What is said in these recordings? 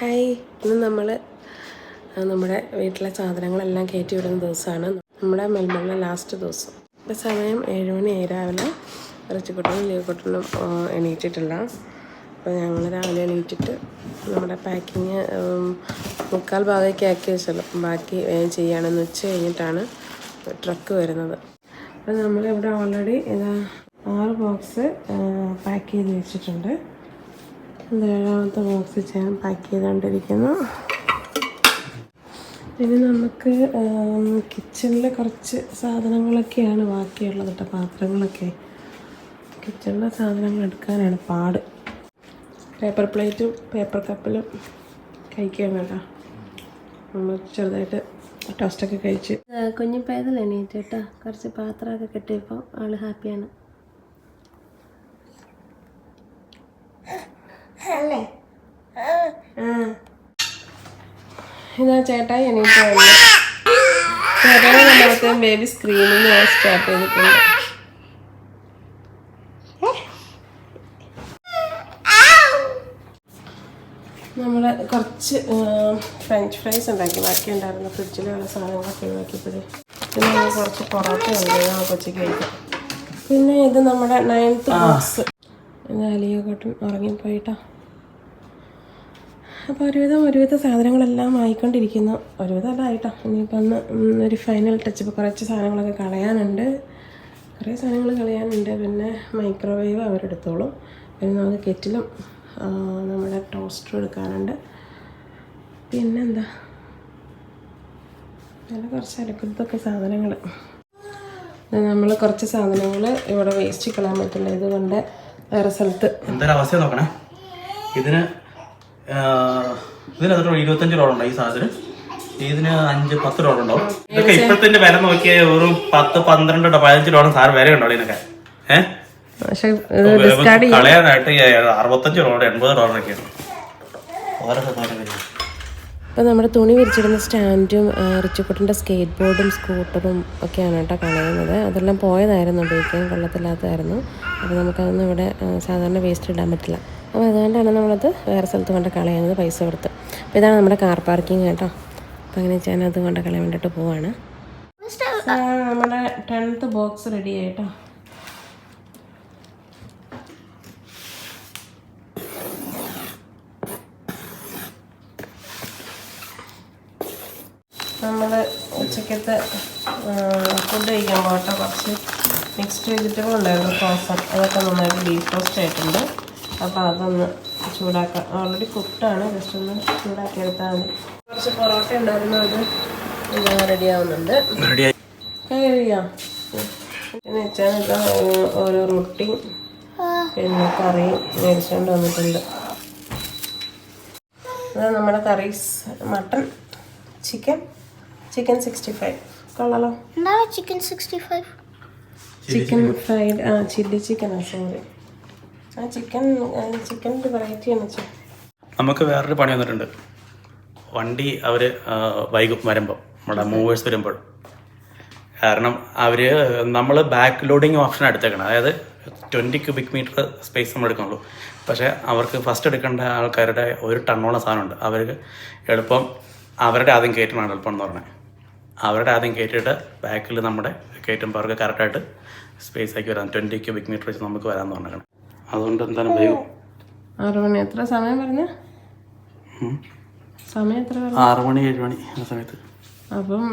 Hi. ഇന്ന് നമ്മൾ നമ്മുടെ വീട്ടിലെ സാധനങ്ങളെല്ലാം കയറ്റി വിടുന്ന ദിവസമാണ്. നമ്മുടെ മെൽബണിലെ ലാസ്റ്റ് ദിവസം. ഇപ്പം സമയം ഏഴ് മണി രാവിലെ. ഇറച്ചിക്കുട്ടനും ലീവക്കുട്ടനും എണീറ്റിട്ടില്ല. അപ്പോൾ ഞങ്ങൾ രാവിലെ എണീറ്റിട്ട് നമ്മുടെ പാക്കിങ് മുക്കാൽ ഭാഗമൊക്കെ ആക്കി വെച്ചല്ലോ. അപ്പം ബാക്കി വേഗം ചെയ്യുകയാണെന്ന് ഉച്ച കഴിഞ്ഞിട്ടാണ് ട്രക്ക് വരുന്നത്. അപ്പോൾ നമ്മളിവിടെ ഓൾറെഡി ഇതാ ആറ് ബോക്സ് പാക്ക് ചെയ്ത് വെച്ചിട്ടുണ്ട്. ഏഴാമത്തെ ബോക്സ് ഞാൻ പാക്ക് ചെയ്തുകൊണ്ടിരിക്കുന്നു ഇനി നമുക്ക് കിച്ചണിൽ കുറച്ച് സാധനങ്ങളൊക്കെയാണ് ബാക്കിയുള്ളത് കേട്ടോ പാത്രങ്ങളൊക്കെ. കിച്ചണിലെ സാധനങ്ങൾ എടുക്കാനാണ് പാട്. പേപ്പർ പ്ലേറ്റും പേപ്പർ കപ്പിലും കഴിക്കാൻ വേണ്ട. നമ്മൾ ചെറുതായിട്ട് ടോസ്റ്റൊക്കെ കഴിച്ച്. കുഞ്ഞു പൈതൽ എണീറ്റ് കേട്ടോ കുറച്ച് പാത്രമൊക്കെ കിട്ടിയപ്പോൾ ആൾ ഹാപ്പിയാണ് ഇതാ ചേട്ടായി വന്നു. ചേട്ടായി നമ്മളത്തെ ബേബി സ്ക്രീനിങ് സ്റ്റാർട്ട് ചെയ്തിട്ടുണ്ട്. നമ്മൾ കുറച്ച് ഫ്രഞ്ച് ഫ്രൈസ് ഉണ്ടാക്കി. ബാക്കി ഉണ്ടായിരുന്നു ഫ്രിഡ്ജിലുള്ള സാധനങ്ങളൊക്കെ ഒഴിവാക്കിയപ്പോഴേ പിന്നെ നമ്മൾ കുറച്ച് പൊറോട്ട ഉണ്ടായിരുന്നു ആ കൊച്ചിക്ക് കഴിക്കാം. പിന്നെ ഇത് നമ്മുടെ നയൻത്ത് ബോക്സ് അലിയ കോട്ടൺ ഉറങ്ങിപ്പോയിട്ടാ അപ്പോൾ ഒരുവിധം ഒരുവിധ സാധനങ്ങളെല്ലാം ആയിക്കൊണ്ടിരിക്കുന്നു ഒരുവിധം അല്ല ആയിട്ടോ ഇനിയിപ്പോൾ ഒന്ന് ഒരു ഫൈനൽ ടച്ച് ഇപ്പോൾ കുറച്ച് സാധനങ്ങളൊക്കെ കളയാനുണ്ട്. കുറേ സാധനങ്ങൾ കളയാനുണ്ട്. പിന്നെ മൈക്രോവേവ് അവരെടുത്തോളും. പിന്നെ നമുക്ക് കെറ്റിലും നമ്മുടെ ടോസ്റ്റർ എടുക്കാനുണ്ട്. പിന്നെന്താ? പിന്നെ കുറച്ച് അലക്കുന്നതൊക്കെ സാധനങ്ങൾ നമ്മൾ കുറച്ച് സാധനങ്ങൾ ഇവിടെ വേസ്റ്റ് കളയാൻ പറ്റില്ല. ഇതുകൊണ്ട് വേറെ സ്ഥലത്ത് എന്തൊരു അവസ്ഥ നോക്കണേ? ഇതിന് ആഹ്, ഇതിന് എത്ര ഇരുപത്തഞ്ച് ഡോളർ ഈ സാധനം ഇതിന് അഞ്ച് പത്ത് ഡോളർ ഉണ്ടാവും ഇതൊക്കെ ഇപ്പോഴത്തെ വില നോക്കിയാൽ ഒരു പത്ത് പന്ത്രണ്ട് രൂപ പതിനഞ്ച് ഡോളർ സാധനം വില ഉണ്ടോ ഇതിനൊക്കെ? ഏഹ് കളയാനായിട്ട് അറുപത്തഞ്ച് ഡോളർ എൺപത് ഡോളറൊക്കെയാണ് ഓരോ സാധനം വരും അപ്പോൾ നമ്മുടെ തുണി വിരിച്ചിടുന്ന സ്റ്റാൻഡും റിച്ചുക്കുട്ടിന്റെ സ്കേറ്റ് ബോർഡും സ്കൂട്ടറും ഒക്കെയാണ് കേട്ടോ കളയുന്നത്. അതെല്ലാം പോയതായിരുന്നു ഉപയോഗിക്കാൻ കൊള്ളത്തില്ലാത്തതായിരുന്നു. അപ്പോൾ നമുക്കതൊന്നും ഇവിടെ സാധാരണ വേസ്റ്റ് ഇടാൻ പറ്റില്ല. അപ്പോൾ അതുകൊണ്ടാണ് നമ്മളത് വേറെ സ്ഥലത്ത് കൊണ്ട് കളയുന്നത് പൈസ കൊടുത്ത്. അപ്പോൾ ഇതാണ് നമ്മുടെ കാർ പാർക്കിംഗ് കേട്ടോ. അപ്പോൾ അങ്ങനെ ഞാൻ അത് കൊണ്ട് കളയാൻ വേണ്ടിയിട്ട് പോവാണ്. നമ്മുടെ ടെൻത്ത് ബോക്സ് റെഡി ആയിട്ടോ നമ്മൾ ഉച്ചക്കത്തെ ഫുഡ് കഴിക്കാൻ പോകട്ടെ. കുറച്ച് മിക്സ്ഡ് വെജിറ്റബിൾ ഉണ്ടായിരുന്നു ഫ്രോസൺ അതൊക്കെ നന്നായിട്ട് ഡീപ് റോസ്റ്റ് ആയിട്ടുണ്ട്. അപ്പോൾ അതൊന്ന് ചൂടാക്കാം. ഓൾറെഡി കുക്ക്ഡാണ് ജസ്റ്റ് ഒന്ന് ചൂടാക്കി എടുത്താൽ മതി. കുറച്ച് പൊറോട്ട ഉണ്ടായിരുന്നു അത് റെഡി ആവുന്നുണ്ട്. കഴിയാം? പിന്നെ വെച്ചാൽ ഓരോ റൊട്ടിയും പിന്നെ കറി മേടിച്ചുകൊണ്ട് വന്നിട്ടുണ്ട്. അത് നമ്മുടെ curries mutton chicken. Chicken sixty five കൊള്ളാലോ എന്താണ് chicken sixty five chicken fried ആ ചില്ലി ചിക്കൻ ആ സോറി ആ ചിക്കൻ ചിക്കന്റെ വെറൈറ്റി ആണ് വെച്ചാൽ നമുക്ക് വേറൊരു പണി വന്നിട്ടുണ്ട്. വണ്ടി അവർ വൈകും വരുമ്പോൾ നമ്മുടെ മൂവേഴ്സ് വരുമ്പോൾ. കാരണം അവർ നമ്മൾ ബാക്ക് ലോഡിങ് ഓപ്ഷൻ എടുത്തേക്കണം. അതായത് ട്വന്റി ക്യൂബിക് മീറ്റർ സ്പേസ് നമ്മൾ എടുക്കുന്നുള്ളൂ പക്ഷേ അവർക്ക് ഫസ്റ്റ് എടുക്കേണ്ട ആൾക്കാരുടെ ഒരു ടണ്ണോളം സാധനമുണ്ട്. അവർക്ക് എളുപ്പം അവരുടെ ആദ്യം കയറ്റമാണ് എളുപ്പം എന്ന് പറഞ്ഞത് അവരുടെ ആദ്യം കയറ്റിയിട്ട് ബാക്കിൽ നമ്മുടെ കയറ്റുമ്പോൾ അവർക്ക് കറക്റ്റായിട്ട് സ്പേസ് ആക്കി വരാം. ട്വന്റി ക്യൂബിക് മീറ്റർ വെച്ച് നമുക്ക് വരാമെന്ന് പറഞ്ഞേക്കണം. അതുകൊണ്ട് എന്താണ് വേഗം ആറ് മണി. എത്ര സമയം പറഞ്ഞ. സമയം എത്ര ആറ് മണി ഏഴ് മണി ആ സമയത്ത്. അപ്പം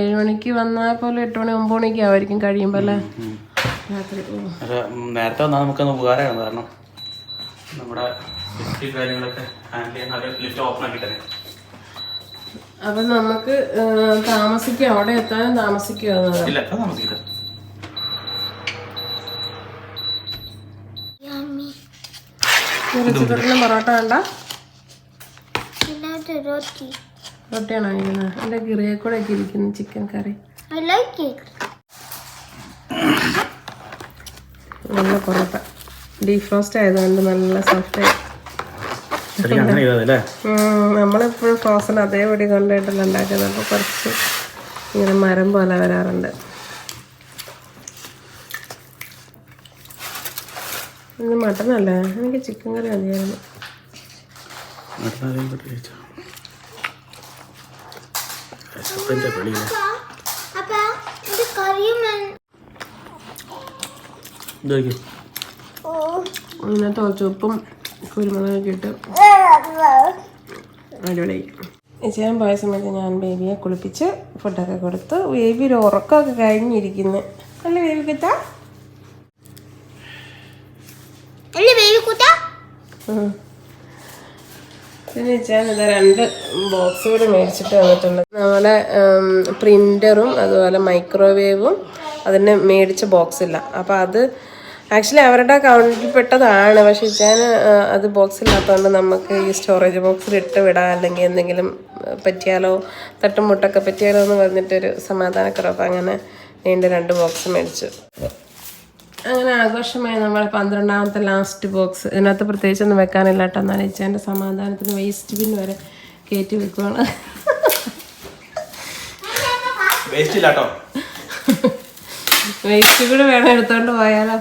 ഏഴ് മണിക്ക് വന്നാൽ പോലെ എട്ട് മണി ഒമ്പത് മണിക്ക് ആയിരിക്കും കഴിയുമ്പോൾ അല്ലേ? രാത്രി നേരത്തെ വന്നാൽ നമുക്കൊന്ന് ഉപകാരമാണ്. കാരണം നമ്മുടെ കാര്യങ്ങളൊക്കെ ഹാൻഡിൽ ചെയ്യാൻ ലിഫ്റ്റ് ഓപ്പൺ ആക്കി തന്നെ അപ്പം നമുക്ക് താമസിക്കുക അവിടെ എത്താനും താമസിക്കുക ഇല്ല താമസിക്കില്ല. പൊറോട്ട വേണ്ട. റൊട്ടിയാണോ ഇരിക്കുന്നത്? എന്റെ കൂടെ ഒക്കെ ഇരിക്കുന്നു chicken curry. I like it നല്ല പൊറോട്ട. ഡീഫ്രോസ്റ്റ് ആയതുകൊണ്ട് നല്ല സോഫ്റ്റ് ആയി. നമ്മളെപ്പോഴും ഫ്രോസൺ അതേപടി കൊണ്ടുപോയിട്ടല്ല ഉണ്ടാക്കുന്നത് അപ്പോൾ കുറച്ച് ഇങ്ങനെ മരം പോലെ വരാറുണ്ട്. ഇത് മട്ടനല്ലേ എനിക്ക് ചിക്കൻ കറി മതിയായിരുന്നു. വിശപ്പിന്റെ കുറച്ച് അപ്പൊ കുരുമുളകൊക്കെ ഇട്ട് അടിപൊളി. ചെയ്യാൻ പോയ സമയത്ത് ഞാൻ ബേബിയെ കുളിപ്പിച്ച് ഫുഡൊക്കെ കൊടുത്ത് ബേബി ഒരു ഉറക്കമൊക്കെ കഴിഞ്ഞിരിക്കുന്നു. അല്ല ബേബി കുത്ത? പിന്നെ ഇത് രണ്ട് ബോക്സ് കൂടി മേടിച്ചിട്ട് വന്നിട്ടുണ്ട്. നമ്മുടെ പ്രിന്ററും അതുപോലെ മൈക്രോവേവും അതിന് മേടിച്ച ബോക്സില്ല അപ്പോൾ അത് ആക്ച്വലി അവരുടെ അക്കൗണ്ടിൽ പെട്ടതാണ്. പക്ഷെ ഞാൻ അത് ബോക്സ് ഇല്ലാത്തതുകൊണ്ട് നമുക്ക് ഈ സ്റ്റോറേജ് ബോക്സിൽ ഇട്ട് വിടാം. അല്ലെങ്കിൽ എന്തെങ്കിലും പറ്റിയാലോ തട്ടും മുട്ടൊക്കെ പറ്റിയാലോ എന്ന് പറഞ്ഞിട്ടൊരു സമാധാനക്കുറവ് അങ്ങനെ നീണ്ട രണ്ട് ബോക്സ് മേടിച്ചു. അങ്ങനെ ആഘോഷമായി നമ്മൾ പന്ത്രണ്ടാമത്തെ ലാസ്റ്റ് ബോക്സ് ഇതിനകത്ത് പ്രത്യേകിച്ചൊന്നും വെക്കാനില്ല കേട്ടോ എന്നാലും ഇച്ചേന്റെ സമാധാനത്തിന് വേസ്റ്റ് ബിൻ വരെ കയറ്റി വെക്കുവാണ്. വേസ്റ്റ് കൂടെ വേണം എടുത്തോണ്ട് പോയാലോ.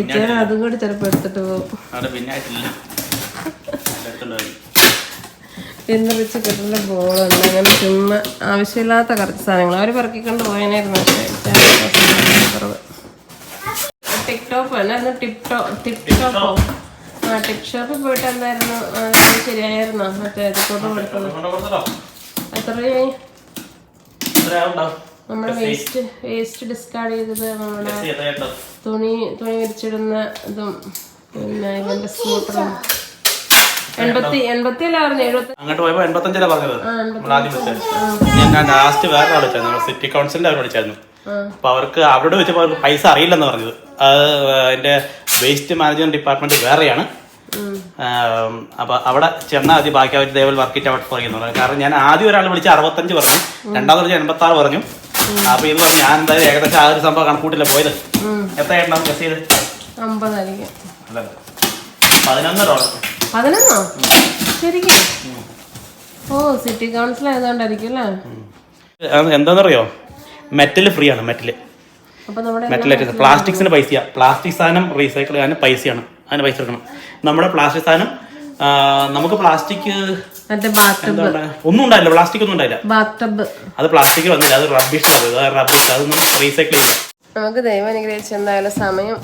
ഇച്ചേനെ അതും കൂടി ചിലപ്പോൾ എടുത്തിട്ട് പോകും. വെച്ച് കിട്ടുന്ന ബോളുണ്ട് അങ്ങനെ ചുമ്മാ ആവശ്യമില്ലാത്ത കുറച്ച് സാധനങ്ങൾ. അവർ പറക്കിക്കൊണ്ട് പോയനായിരുന്നു. കുറവ്. ടിക്ടോപ്പ് എന്നായിരുന്നു ടിപ്ടോ ടിപ്ടോപ്പോ? ആ ടിപ് ഷോപ്പിൽ പോയിട്ട് എന്തായിരുന്നു? ശരിയായിരുന്നോ? മറ്റേ കൊടുത്തത്. എത്ര രൂപയായി നമ്മുടെ വേസ്റ്റ് വേസ്റ്റ് ഡിസ്കാർഡ് ചെയ്തത് നമ്മുടെ തുണി തുണി വിരിച്ചിടുന്ന ഇതും പിന്നെ ഇവന്റെ സ്കൂട്ടറും എൺപത്തി എൺപത്തി അല്ല പറഞ്ഞു എഴുപത്തി അങ്ങോട്ട് പോയപ്പോ എൺപത്തഞ്ചല്ല പറഞ്ഞത്? നമ്മൾ ആദ്യം ഞാൻ ലാസ്റ്റ് വേറെ ആൾ വിളിച്ചായിരുന്നു. നമ്മുടെ സിറ്റി കൗൺസിലിന്റെ അവരോട് വിളിച്ചായിരുന്നു. അപ്പൊ അവർക്ക് അവരോട് വെച്ചപ്പോൾ അവർക്ക് പൈസ അറിയില്ലെന്ന് പറഞ്ഞത്. അത് എന്റെ വേസ്റ്റ് മാനേജ്മെന്റ് ഡിപ്പാർട്ട്മെന്റ് വേറെയാണ്. അപ്പൊ അവിടെ ചെന്നാൽ മതി. ബാക്കി അവർ ദേവൽ വർക്കിറ്റ് അവിടെ പറയുന്നുള്ളത് കാരണം ഞാൻ ആദ്യം ഒരാൾ വിളിച്ച് അറുപത്തഞ്ച് പറഞ്ഞു. രണ്ടാമത് വിളിച്ച് എൺപത്തി ആറ് പറഞ്ഞു. അപ്പൊ ഇന്ന് ഞാൻ എന്തായാലും ഏകദേശം ആ ഒരു സംഭവം കണക്കൂട്ടില്ല. പോയത് എത്ര എത്രയായിട്ടുണ്ടാവും ഗസ് ചെയ്ത്? അമ്പതായിരിക്കും അല്ലല്ല പതിനൊന്ന് ഡോളർ പതിനൊന്നോ? ശരിക്കും? ഓ സിറ്റി കൗൺസിൽ ആയതുകൊണ്ടായിരിക്കും അല്ലേ? എന്താണെന്നറിയോ മെറ്റൽ ഫ്രീ ആണ് മെറ്റൽ മെറ്റൽ പ്ലാസ്റ്റിക്സിന് പൈസയാ. പ്ലാസ്റ്റിക് സാധനം റീസൈക്കിൾ ചെയ്യാൻ പൈസയാണ്. അതിന് പൈസ എടുക്കണം നമ്മുടെ പ്ലാസ്റ്റിക് സാധനം നമുക്ക് പ്ലാസ്റ്റിക് ഒന്നും ഉണ്ടായില്ല പ്ലാസ്റ്റിക് ഒന്നും ഉണ്ടായില്ല. അത് പ്ലാസ്റ്റിക് വന്നില്ല അത് റബ്ബിഷ് റബ്ബിഷ് അതൊന്നും റീസൈക്കിൾ ചെയ്യില്ല. നമുക്ക് ദൈവം അനുഗ്രഹിച്ച് എന്തായാലും സമയം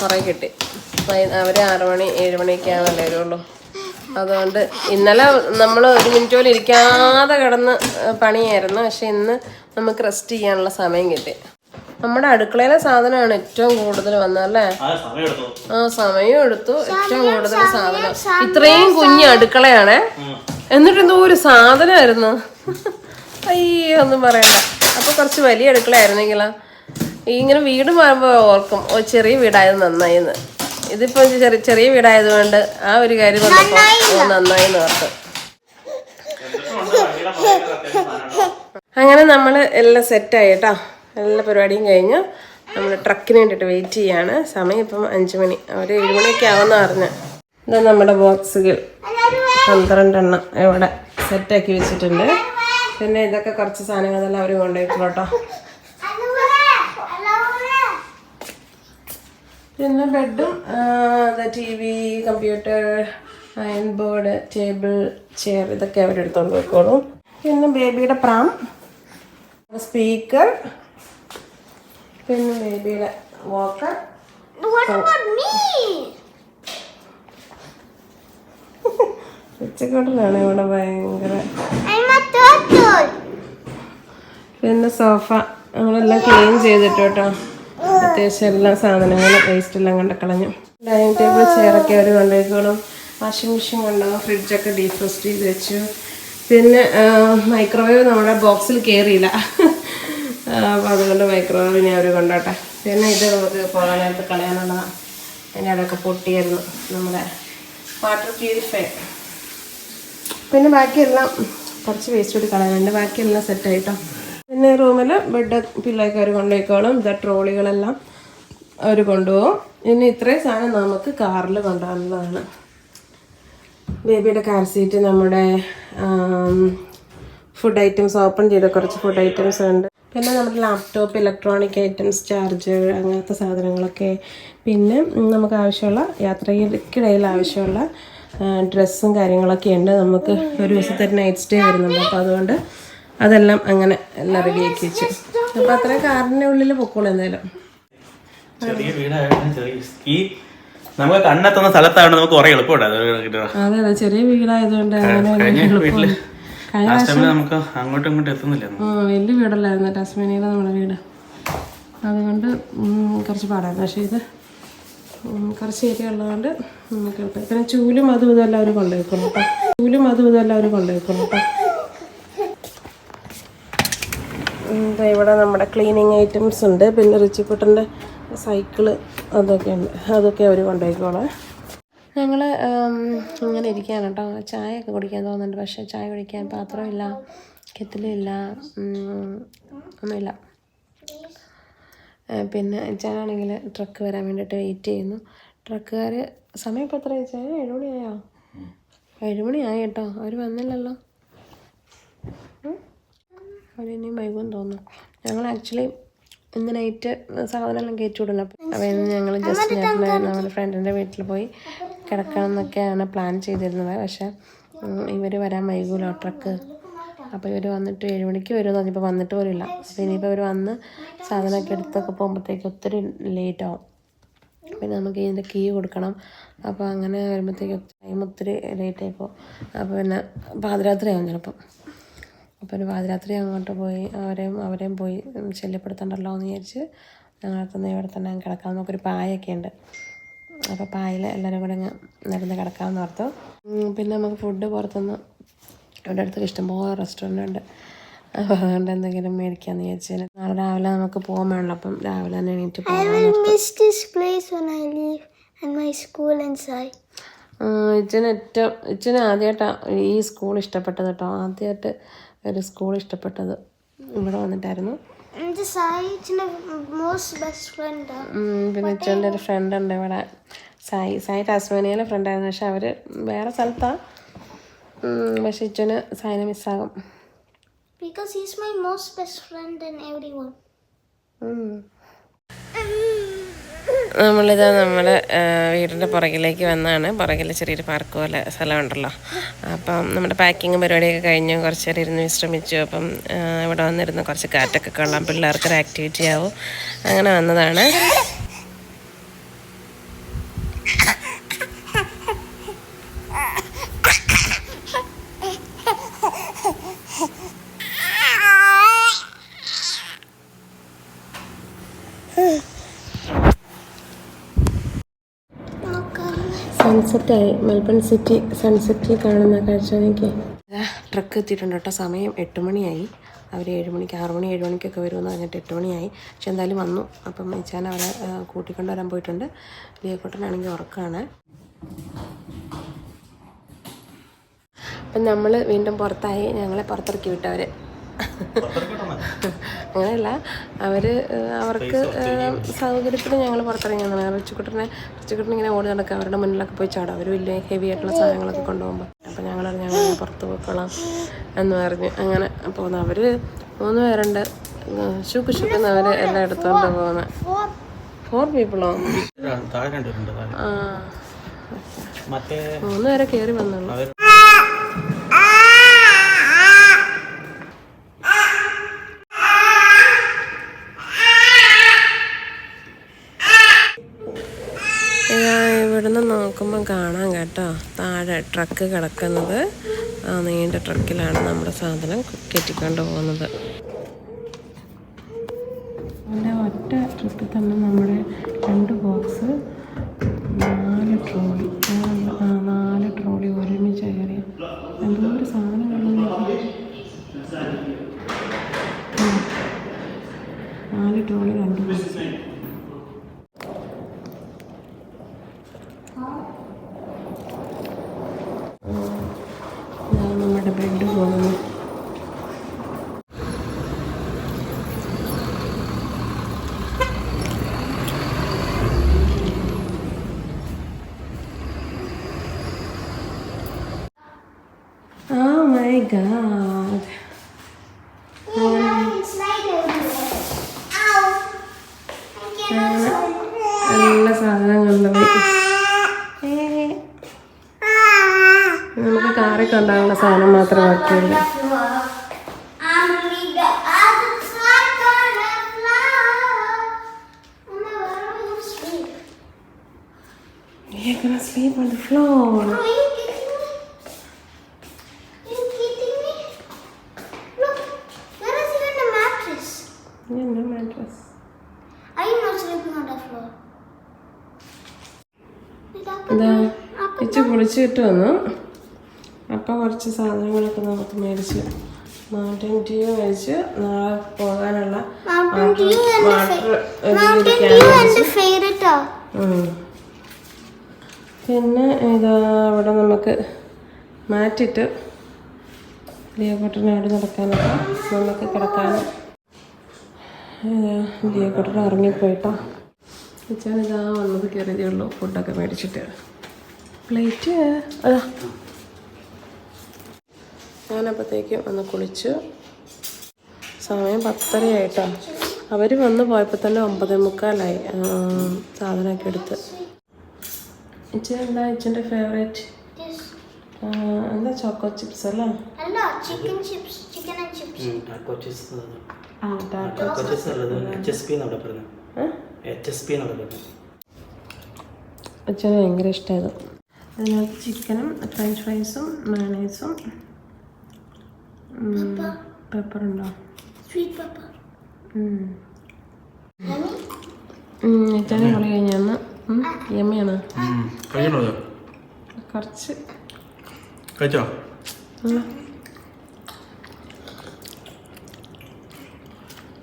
കുറെ കിട്ടി. അവർ അവർ ആറു മണി ഏഴ് മണിയൊക്കെയാണല്ലേ വരുള്ളൂ അതുകൊണ്ട് ഇന്നലെ നമ്മൾ ഒരു മിനിറ്റ് പോലും ഇരിക്കാതെ കിടന്ന് പണിയായിരുന്നു. പക്ഷെ ഇന്ന് നമുക്ക് റെസ്റ്റ് ചെയ്യാനുള്ള സമയം കിട്ടി. നമ്മുടെ അടുക്കളയിലെ സാധനമാണ് ഏറ്റവും കൂടുതൽ വന്നല്ലേ ആ സമയം എടുത്തു. ആ സമയം എടുത്തു. ഏറ്റവും കൂടുതൽ സാധനം. ഇത്രയും കുഞ്ഞ് അടുക്കളയാണേ. എന്നിട്ട് എന്തോ ഒരു സാധനമായിരുന്നു. അയ്യോ ഒന്നും പറയണ്ട. അപ്പൊ കുറച്ച് വലിയ അടുക്കളയായിരുന്നെങ്കിലാ ഈ ഇങ്ങനെ വീട് മാറുമ്പോൾ ഓർക്കും ഓ ചെറിയ വീടായത് നന്നായിന്ന്. ഇതിപ്പോ ചെറിയ ചെറിയ വീടായതുകൊണ്ട് ആ ഒരു കാര്യം വന്നപ്പോ ഓ നന്നായി എന്ന് ഓർത്ത് അങ്ങനെ നമ്മൾ എല്ലാം സെറ്റായി കേട്ടോ. എല്ലാ പരിപാടിയും കഴിഞ്ഞ്. നമ്മൾ ട്രക്കിന് വേണ്ടിയിട്ട് വെയിറ്റ് ചെയ്യാണ്. സമയം ഇപ്പം അഞ്ച് മണി. അവർ ഏഴ് മണിയൊക്കെ ആവുമെന്ന് ഇതാ നമ്മുടെ ബോക്സുകൾ. പന്ത്രണ്ടെണ്ണം ഇവിടെ സെറ്റാക്കി വെച്ചിട്ടുണ്ട്. പിന്നെ ഇതൊക്കെ കുറച്ച് സാധനങ്ങളെല്ലാം അവർ കൊണ്ടുപോയിട്ടുള്ളൂ കേട്ടോ പിന്നെ ബെഡും T V computer iron board table chair ഇതൊക്കെ അവരെടുത്തോണ്ട് പോയിക്കോളും. പിന്നെ ബേബിയുടെ പ്രാം സ്പീക്കർ പിന്നെ ബേബിയുടെ വാക്കർ What about me? ഉച്ചക്കൂട്ടലാണ് ഇവിടെ ഭയങ്കര. I'm a turtle. പിന്നെ സോഫ നമ്മളെല്ലാം ക്ലീൻ ചെയ്തിട്ട് കേട്ടോ അത്യാവശ്യം എല്ലാ സാധനങ്ങളും വേസ്റ്റ് എല്ലാം കൊണ്ട് കളഞ്ഞു. ഡൈനിങ് ടേബിൾ ചെയറൊക്കെ അവർ കൊണ്ടുപോയിക്കോളും വാഷിംഗ് മെഷീൻ കൊണ്ടുപോകും ഫ്രിഡ്ജൊക്കെ ഡീഫ്രോസ്റ്റ് ചെയ്ത് വെച്ചു. പിന്നെ മൈക്രോവേവ് നമ്മുടെ ബോക്സിൽ കയറിയില്ല അപ്പോൾ അതുകൊണ്ട് മൈക്രോവേവിനെ അവർ കൊണ്ടോട്ടെ. പിന്നെ ഇത് നമുക്ക് പോകാനായിട്ട് കളയാനുള്ളതാണ് അതിന്റെ അതൊക്കെ പൊട്ടിയായിരുന്നു നമ്മുടെ വാട്ടർ പ്യൂരിഫയർ പിന്നെ ബാക്കിയെല്ലാം കുറച്ച് വേസ്റ്റ് കൂടി കളയാനുണ്ട്. ബാക്കിയെല്ലാം സെറ്റ് ആയിട്ടോ. പിന്നെ റൂമിൽ ബെഡ് പിള്ളേർക്ക് അവർ കൊണ്ടുപോയിക്കോളും ഇതാ ട്രോളികളെല്ലാം അവർ കൊണ്ടുപോകും. ഇനി ഇത്രയും സാധനം നമുക്ക് കാറിൽ കൊണ്ടുപോകാനുള്ളതാണ് ബേബിയുടെ കാർ സീറ്റ് നമ്മുടെ ഫുഡ് ഐറ്റംസ് ഓപ്പൺ ചെയ്ത കുറച്ച് ഫുഡ് ഐറ്റംസ് ഉണ്ട്. പിന്നെ നമ്മുടെ ലാപ്ടോപ്പ് ഇലക്ട്രോണിക് ഐറ്റംസ് ചാർജർ അങ്ങനത്തെ സാധനങ്ങളൊക്കെ. പിന്നെ നമുക്ക് ആവശ്യമുള്ള യാത്രയ്ക്കിടയിൽ ആവശ്യമുള്ള ഡ്രസ്സും കാര്യങ്ങളൊക്കെ ഉണ്ട്. നമുക്ക് ഒരു ദിവസത്തെ നൈറ്റ് സ്റ്റേ വരുന്നുണ്ട് അപ്പോൾ അതുകൊണ്ട് അതെല്ലാം അങ്ങനെ എല്ലാം റെഡിയാക്കി വെച്ചു. അപ്പോൾ അത്രയും കാറിന്റെ ഉള്ളിൽ പൊക്കോളൂ എന്തായാലും. ചെറിയ ചെറിയ ഈ നമുക്ക് കണ്ണെത്തുന്ന സ്ഥലത്താണ് നമുക്ക് കുറെ എളുപ്പമുണ്ട്. അത് അതെ ചെറിയ വീടായതുകൊണ്ട് അങ്ങനെ വീട്ടിൽ ലാസ്റ്റ് ടൈമിൽ നമുക്ക് അങ്ങോട്ടും ഇങ്ങോട്ടും എത്തുന്നില്ല ആ വലിയ വീടല്ലായിരുന്നു ടാസ്മേനിയിലെ നമ്മുടെ വീട്. അതുകൊണ്ട് കുറച്ച് പാടായിരുന്നു. പക്ഷേ ഇത് കുറച്ച് ഏരിയ ഉള്ളതുകൊണ്ട് നമുക്ക് കേട്ടോ. പിന്നെ ചൂലും അതും ഇതും എല്ലാം അവർ കൊണ്ടുപോയിക്കോളും കേട്ടോ. ചൂലും അതും ഇതും എല്ലാം അവർ കൊണ്ടുപോയിക്കോളും കേട്ടോ. ഇവിടെ നമ്മുടെ ക്ലീനിങ് ഐറ്റംസ് ഉണ്ട്. പിന്നെ റിച്ചിക്കുട്ടന്റെ സൈക്കിൾ അതൊക്കെ ഉണ്ട്. അതൊക്കെ അവർ കൊണ്ടുപോയിക്കോളാം. ഞങ്ങൾ ഇങ്ങനെ ഇരിക്കുകയാണ് കേട്ടോ. ചായയൊക്കെ കുടിക്കാൻ തോന്നുന്നുണ്ട്. പക്ഷേ ചായ കുടിക്കാൻ പാത്രമില്ല കെറ്റിലില്ല ഉം, ഒന്നുമില്ല. പിന്നെ അച്ഛനാണെങ്കിൽ ട്രക്ക് വരാൻ വേണ്ടിയിട്ട് വെയിറ്റ് ചെയ്യുന്നു. ട്രക്കുകാർ സമയം ഇപ്പോൾ എത്ര വെച്ചാൽ ഏഴുമണിയായോ ഏഴുമണിയായി കേട്ടോ. അവർ വന്നില്ലല്ലോ. അവരിനിയും വൈകുമെന്ന് തോന്നുന്നു. ഞങ്ങൾ ആക്ച്വലി ഇന്ന് നൈറ്റ് സാധനമെല്ലാം കയറ്റി വിടില്ല അപ്പോൾ ഇന്ന് ഞങ്ങൾ ജസ്റ്റ് ഞങ്ങൾ നമ്മുടെ ഫ്രണ്ടിന്റെ വീട്ടിൽ പോയി. കിടക്കണം എന്നൊക്കെയാണ് പ്ലാൻ ചെയ്തിരുന്നത്. പക്ഷേ ഇവർ വരാൻ വൈകൂലോ ട്രക്ക്. അപ്പോൾ ഇവർ വന്നിട്ട് ഏഴ് മണിക്ക് വരുമെന്ന് പറഞ്ഞപ്പോൾ വന്നിട്ട് പോലും ഇല്ല. അപ്പോൾ ഇനിയിപ്പോൾ ഇവർ വന്ന് സാധനമൊക്കെ എടുത്തൊക്കെ പോകുമ്പോഴത്തേക്ക് ഒത്തിരി ലേറ്റ് ആവും പിന്നെ നമുക്ക് ഇതിന്റെ കീ കൊടുക്കണം. അപ്പോൾ അങ്ങനെ വരുമ്പോഴത്തേക്ക് ടൈം ഒത്തിരി ലേറ്റ് ആയിപ്പോൾ അപ്പോൾ പിന്നെ പാതിരാത്രിയാവും ചിലപ്പം. അപ്പോൾ ഒരു പാതിരാത്രി അങ്ങോട്ട് പോയി അവരെയും അവരെയും പോയി ശല്യപ്പെടുത്തണ്ടല്ലോ എന്ന് വിചാരിച്ച് ഞങ്ങൾക്ക് ഇവിടെ തന്നെ കിടക്കാം. നമുക്കൊരു പായൊക്കെ ഉണ്ട്. അപ്പോൾ പായൽ എല്ലാവരും കൂടെ അങ്ങ് നടന്ന് കിടക്കാമെന്ന് ഓർത്തു. പിന്നെ നമുക്ക് ഫുഡ് പുറത്തുനിന്ന് ഇവിടെ അടുത്ത് ഇഷ്ടംപോലെ റെസ്റ്റോറന്റ് ഉണ്ട്. അപ്പോൾ അതുകൊണ്ട് എന്തെങ്കിലും മേടിക്കാമെന്ന് ചോദിച്ചാൽ നാളെ രാവിലെ നമുക്ക് പോകാൻ വേണമല്ലോ അപ്പം രാവിലെ തന്നെ എണീറ്റ് പോകാൻ I place when I leave and my school inside. ഇച്ചന് ഏറ്റവും ഇച്ചന് ആദ്യമായിട്ടാണ് ഈ സ്കൂൾ ഇഷ്ടപ്പെട്ടത് കേട്ടോ. ആദ്യമായിട്ട് ഒരു സ്കൂൾ ഇഷ്ടപ്പെട്ടത്. ഇവിടെ വന്നിട്ടായിരുന്നു. പിന്നെ അച്ഛന്റെ ഒരു ഫ്രണ്ട് ഉണ്ട് ഇവിടെ. സായി സായി ടാസ്മാനിയയിലെ ഫ്രണ്ടായിരുന്നു പക്ഷെ അവർ വേറെ സ്ഥലത്താണ് പക്ഷെ ഇച്ചന് സായിനെ മിസ്സാകും because is my most best friend in every everyone. നമ്മളിത് നമ്മുടെ വീടിന്റെ പുറകിലേക്ക് വന്നാണ്. പുറകിൽ ചെറിയൊരു പാർക്ക് പോലെ സ്ഥലമുണ്ടല്ലോ. അപ്പം നമ്മുടെ പാക്കിങ് പരിപാടിയൊക്കെ കഴിഞ്ഞു കുറച്ച് നേരം ഇരുന്ന് വിശ്രമിച്ചു. അപ്പം ഇവിടെ വന്നിരുന്ന് കുറച്ച് കാറ്റൊക്കെ കൊള്ളാം. പിള്ളേർക്കൊരു ആക്ടിവിറ്റി ആവും. അങ്ങനെ വന്നതാണ്. സൺസെറ്റായി മെൽബൺ സിറ്റി സൺസെറ്റിൽ കാണുന്ന കാഴ്ച എനിക്ക്. ട്രക്ക് എത്തിയിട്ടുണ്ട് കേട്ടോ. സമയം എട്ട് മണിയായി. അവർ ഏഴ് മണിക്ക് ആറ് മണി ഏഴ് മണിക്കൊക്കെ വരുമെന്ന് പറഞ്ഞിട്ട് എട്ട് മണിയായി. പക്ഷെ എന്തായാലും വന്നു. അപ്പം ഇച്ചാൻ അവരെ കൂട്ടിക്കൊണ്ട് വരാൻ പോയിട്ടുണ്ട്. ലിയക്കോട്ടനാണെങ്കിൽ ഉറക്കമാണ് അപ്പം നമ്മൾ വീണ്ടും പുറത്തായി. ഞങ്ങളെ പുറത്തിറക്കി വിട്ടവർ അങ്ങനെയല്ല. അവർ അവർക്ക് സൗകര്യത്തിന് ഞങ്ങൾ പുറത്തിറങ്ങിയാണ് റിച്ചുക്കുട്ടനെ റിച്ചുക്കുട്ടൻ ഇങ്ങനെ ഓടി നടക്കുക. അവരുടെ മുന്നിലൊക്കെ പോയി ചാടും അവർ വലിയ ഹെവി ആയിട്ടുള്ള സാധനങ്ങളൊക്കെ കൊണ്ടുപോകുമ്പോൾ അപ്പോൾ ഞങ്ങൾ ഞങ്ങൾ പുറത്ത് പോയിക്കോളാം എന്ന് പറഞ്ഞ്. അങ്ങനെ പോകുന്നു അവർ മൂന്ന് പേരുണ്ട്. ശുക്ക് ശുക്കെന്ന് അവർ എല്ലാം എടുത്തുകൊണ്ട് പോകുന്നത് ഫോർ പീപ്പിളോ മൂന്ന് പേരെ കയറി വന്നുള്ളൂ. കാണാം കേട്ടോ. താഴെ ട്രക്ക് കിടക്കുന്നത്. ആ നീണ്ട ട്രക്കിലാണ് നമ്മുടെ സാധനം കയറ്റിക്കൊണ്ട് പോകുന്നത്. അതിന്റെ ഒറ്റ ട്രിപ്പിൽ തന്നെ നമ്മുടെ രണ്ട് ബോക്സ് നാല് ട്രോളി നാല് ട്രോളി ഒരുമിച്ച് കയറിയ. എന്തോ ഒരു സാധനങ്ങളുള്ള നാല് ട്രോളി രണ്ട് ബോക്സ് മൈ ഗാഡ് um, നല്ല സാധനങ്ങളുണ്ട് നമുക്ക് കാറൊക്കെ ഉണ്ടാകുന്ന സാധനം മാത്രം ബാക്കിയുള്ളൂ. എന്താ ഇച്ച് കുളിച്ചിട്ട് വന്നു. അപ്പം കുറച്ച് സാധനങ്ങളൊക്കെ നമുക്ക് മേടിച്ച് മൗണ്ടൻ ഡ്യൂ മേടിച്ച് നാളെ പോകാനുള്ള. പിന്നെ ഇതാ അവിടെ നമുക്ക് മാറ്റിട്ട് ലിയോക്കോട്ടനെ അവിടെ നടക്കാനൊക്കെ നമുക്ക് കിടക്കാനും. ലിയോക്കോട്ടൻ ഇറങ്ങിപ്പോയിട്ടോ വെച്ചാൽ ഇതാ വന്നത് കയറിയതേ ഉള്ളൂ ഫുഡൊക്കെ മേടിച്ചിട്ട്. പ്ലേറ്റ്? അതാ. ഞാനപ്പോഴത്തേക്കും ഒന്ന് കുളിച്ച് സമയം പത്തരയായിട്ടോ. അവർ വന്ന് പോയപ്പോൾ തന്നെ ഒമ്പതേ മുക്കാലായി. സാധനമൊക്കെ എടുത്ത്. ഇച്ചിരി എന്താ ഇച്ചിന്റെ ഫേവറേറ്റ്. എന്താ ചോക്കോ ചിപ്സ് അല്ലേ? Hello, chicken chips. Chicken and chips. ആ taco H S P H S P പറയുന്നത് അച്ഛന് ഭയങ്കര ഇഷ്ടമായത് അതിനകത്ത് ചിക്കനും ഫ്രഞ്ച് ഫ്രൈസും മയണൈസും പെപ്പറുണ്ടോ. അച്ഛനെ കളി കഴിഞ്ഞാന്ന് യമ്മയാണ് കുറച്ച്. കഴിച്ചോ?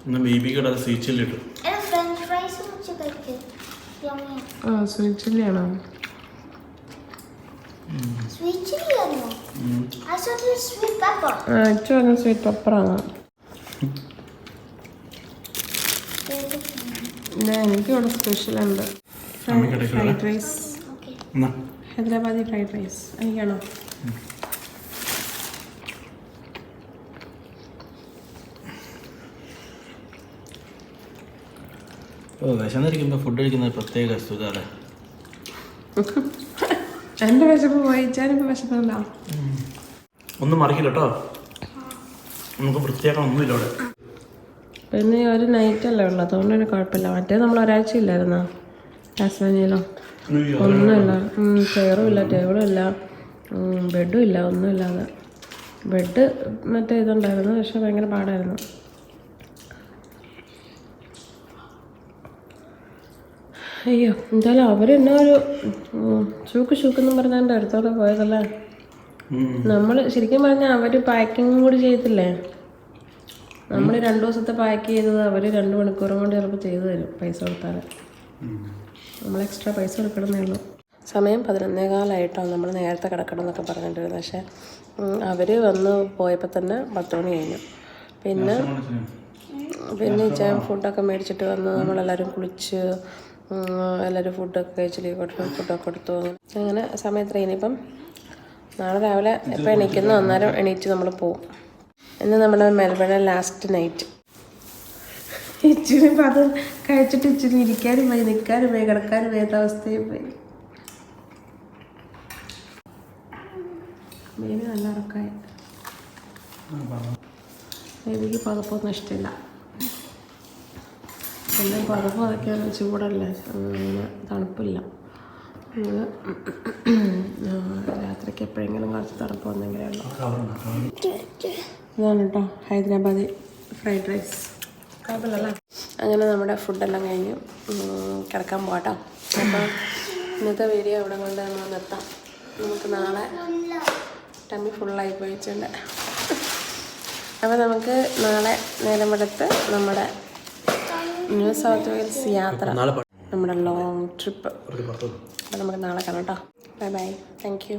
ബേബിക്ക് അത് ആ അച്ഛൻ പറഞ്ഞ സ്വീറ്റ് പെപ്പറാണ് എനിക്കിവിടെ സ്പെഷ്യൽ ഉണ്ട്. Fried rice Hyderabadi fried rice എനിക്കാണോ? വിശന്നിരിക്കുമ്പോൾ ഫുഡ് കഴിക്കുന്ന പ്രത്യേക സുഖമല്ലേ എന്റെ വിശപ്പ് ഇച്ചാനിപ്പോൾ വിശപ്പുണ്ടോ? ഒന്നും മറിക്കില്ല കേട്ടോ നമുക്ക് പ്രത്യേകം ഒന്നുമില്ല അവിടെ പിന്നെ ഒരു നൈറ്റ് അല്ലേ ഉള്ളു അതുകൊണ്ട് ഒരു കുഴപ്പമില്ല. മറ്റേ നമ്മൾ ഒരാഴ്ച ഇല്ലായിരുന്നോ ടാസ്മാനിയയിലോ ഒന്നുമില്ല. ചെയറും ഇല്ല ടേബിളും ഇല്ല. ബെഡും ഇല്ല ഒന്നുമില്ലാതെ. ബെഡ് മറ്റേ ഇതുണ്ടായിരുന്നു പക്ഷെ ഭയങ്കര പാടായിരുന്നു. അയ്യോ എന്തായാലും അവരെന്നെ ഒരു ചൂക്ക് ചൂക്കെന്നും പറഞ്ഞാണ്ട് അടുത്തോടെ പോയതല്ലേ. നമ്മൾ ശരിക്കും പറഞ്ഞാൽ അവർ പാക്കിങ്ങും കൂടി ചെയ്തില്ലേ നമ്മൾ രണ്ട് ദിവസത്തെ പാക്ക് ചെയ്തത് അവർ രണ്ട് മണിക്കൂറും കൊണ്ട് ചിലപ്പോൾ ചെയ്തു തരും പൈസ കൊടുത്താൽ നമ്മൾ എക്സ്ട്രാ പൈസ കൊടുക്കണമെന്നേ ഉള്ളൂ. സമയം പതിനൊന്നേകാലായിട്ടോ നമ്മൾ നേരത്തെ കിടക്കണം എന്നൊക്കെ പറഞ്ഞിട്ടുണ്ട്. പക്ഷേ അവർ വന്ന് പോയപ്പോൾ തന്നെ പത്ത് മണി കഴിഞ്ഞു. പിന്നെ പിന്നെ ജാം ഫുഡൊക്കെ മേടിച്ചിട്ട് വന്ന് നമ്മളെല്ലാവരും കുളിച്ച് എല്ലാവരും ഫുഡൊക്കെ കഴിച്ച് ലീവ് കൊടുത്തു ഫുഡൊക്കെ കൊടുത്തു അങ്ങനെ അങ്ങനെ സമയത്ത് ഇനിയിപ്പം നാളെ രാവിലെ എപ്പോൾ എണീക്കുന്നു അന്നേരം എണീറ്റ് നമ്മൾ പോവും. ഇന്ന് നമ്മൾ മെൽബണിലെ ലാസ്റ്റ് നൈറ്റ് ഇച്ചിരി അത് കഴിച്ചിട്ട് ഇച്ചിരി ഇരിക്കാനും പോയി നിൽക്കാനും പോയി കിടക്കാനും പോയത് അവസ്ഥയും പോയി ബേബി നല്ല ഉറക്കമായി ബേബിക്ക് പകപ്പൊന്നും ഇഷ്ടമില്ല. പിന്നെ പതപ്പ് അതൊക്കെ ചൂടല്ലേ അങ്ങനെ തണുപ്പില്ല. രാത്രിക്ക് എപ്പോഴെങ്കിലും കുറച്ച് തണുപ്പ് വന്നെങ്കിലേ ഉള്ളൂ. ഇതാണ് കേട്ടോ ഹൈദരാബാദി ഫ്രൈഡ് റൈസ്. കുഴപ്പമില്ലല്ലേ? അങ്ങനെ നമ്മുടെ ഫുഡെല്ലാം കഴിഞ്ഞു. കിടക്കാൻ പോകട്ടോ അപ്പോൾ ഇന്നത്തെ വീഡിയോ ഇവിടെ കൊണ്ട് നമ്മൾ നിർത്താം. നമുക്ക് നാളെ ടമ്മി ഫുള്ളായി പോയിട്ടുണ്ട്. അപ്പോൾ നമുക്ക് നാളെ നേരം എടുത്ത് നമ്മുടെ ന്യൂ സൗത്ത് വെയിൽസ് യാത്ര. നമ്മുടെ ലോങ് ട്രിപ്പ് അപ്പോൾ നമുക്ക് നാളെ കാണാം കേട്ടോ ബൈ ബൈ താങ്ക് യു